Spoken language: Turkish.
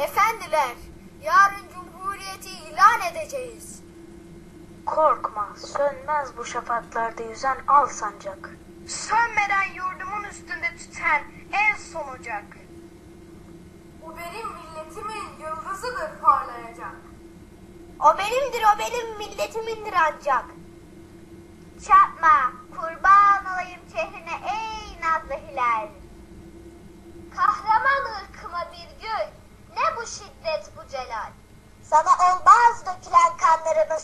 efendiler. Yarın cumhuriyeti ilan edeceğiz. Korkma, sönmez bu şafaklarda yüzen al sancak. Sönmeden yurdumun üstünde tüten en son ocak. O benim milletimin yıldızıdır parlayacak. O benimdir, o benim milletimindir ancak. Çarpma, helal. Sana on bazı dökülen kanlarımız